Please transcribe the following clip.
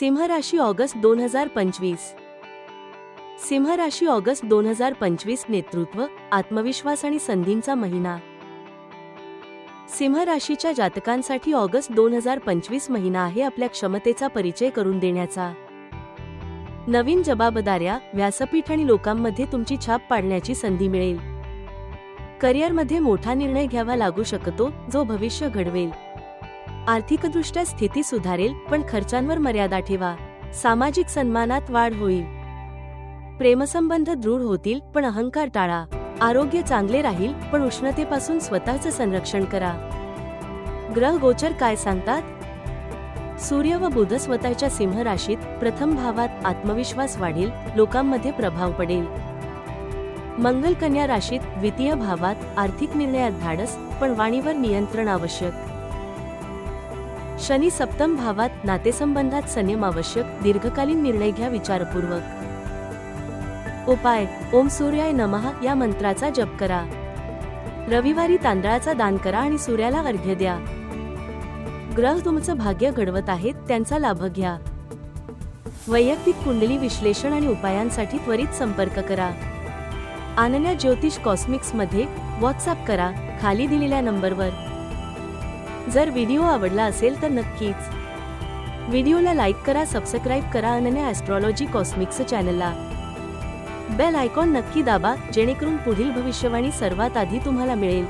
सिंह राशी ऑगस्ट दोन हजार पंचवीस. सिंह राशी ऑगस्ट दोन हजार पंचवीस नेतृत्व आत्मविश्वास आणि संधींचा महिना. सिंह राशीच्या जातकांसाठी ऑगस्ट दोन हजार पंचवीस महिना आहे आपल्या क्षमतेचा परिचय करून देण्याचा. नवीन जबाबदाऱ्या व्यासपीठ आणि लोकांमध्ये तुमची छाप पाडण्याची संधी मिळेल. करिअरमध्ये मोठा निर्णय घ्यावा लागू शकतो जो भविष्य घडवेल. आर्थिकदृष्ट्या स्थिती सुधारेल पण खर्चांवर मर्यादा ठेवा. सामाजिक सन्मानात वाढ होईल. प्रेमसंबंध दृढ होतील पण अहंकार टाळा. आरोग्य चांगले राहील पण उष्णतेपासून स्वतःचं संरक्षण करा. ग्रह गोचर काय सांगतात? सूर्य व बुध स्वतःच्या सिंह राशीत प्रथम भावात आत्मविश्वास वाढेल लोकांमध्ये प्रभाव पडेल. मंगल कन्या राशीत द्वितीय भावात आर्थिक निर्णयात धाडस पण वाणीवर नियंत्रण आवश्यक. शनी सप्तम भावात नातेसंबंधात संयम आवश्यक दीर्घकालीन निर्णय घ्या विचारपूर्वक. उपाय ओम सूर्याय नमः या मंत्राचा जप करा. रविवारी तांदळाचा दान करा आणि सूर्याला अर्घ्य द्या. ग्रह तुमचं भाग्य घडवत आहेत त्यांचा लाभ घ्या. वैयक्तिक कुंडली विश्लेषण आणि उपायांसाठी त्वरित संपर्क करा. आनन्या ज्योतिष कॉस्मिक्समध्ये व्हॉट्सअप करा खाली दिलेल्या नंबरवर. जर व्हिडिओ आवडला असेल तर नक्कीच. व्हिडिओला लाईक करा सबस्क्राईब करा अनन्या ॲस्ट्रॉलॉजी कॉस्मिक्स चॅनलला. बेल आयकॉन नक्की दाबा जेणेकरून पुढील भविष्यवाणी सर्वात आधी तुम्हाला मिळेल.